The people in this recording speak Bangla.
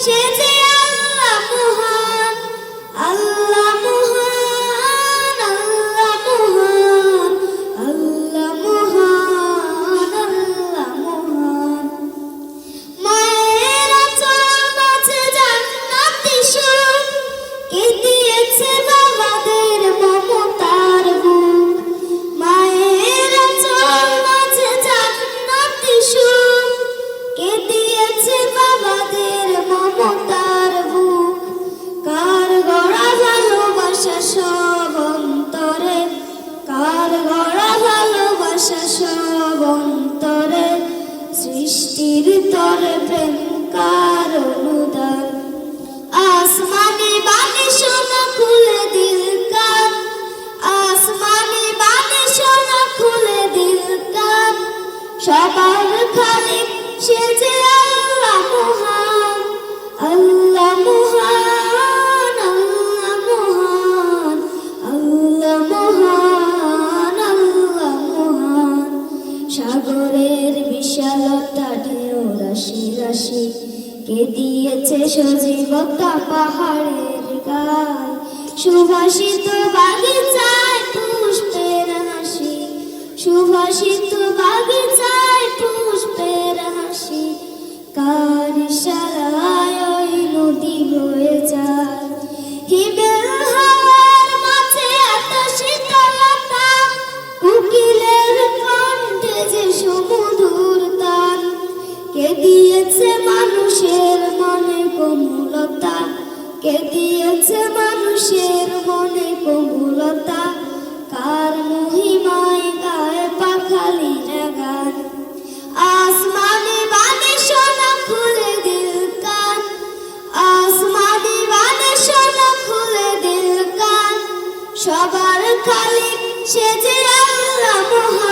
সে যে আল্লাহ মহান আল্লাহ ভালোবাসা সব সৃষ্টির তরে আসমানি বাণী খুলে দিল কান। আসমানি বাণী সোনা খুলে দিল কান। সবার খালিক সে যে আল্লাহ মহান। আল্লাহ রাশি কে দিয়েছে সজীবতা পাহাড়ের গায়? সুভাষিত বাগিচায় পুষ্পের হাসি, সুভাষিত বাগিচায় পুষ্পের হাসি। কার কোমলতা। কে দিয়েছে মানুষের মনে কোমলতা? কার মহিমায় গায়ে পাখালি গান আসমানি বাণী সোনা খুলে দিল কান। আসমানি বাণী সোনা খুলে দিল কান। সবার খালি সে যে আল্লাহ মহান।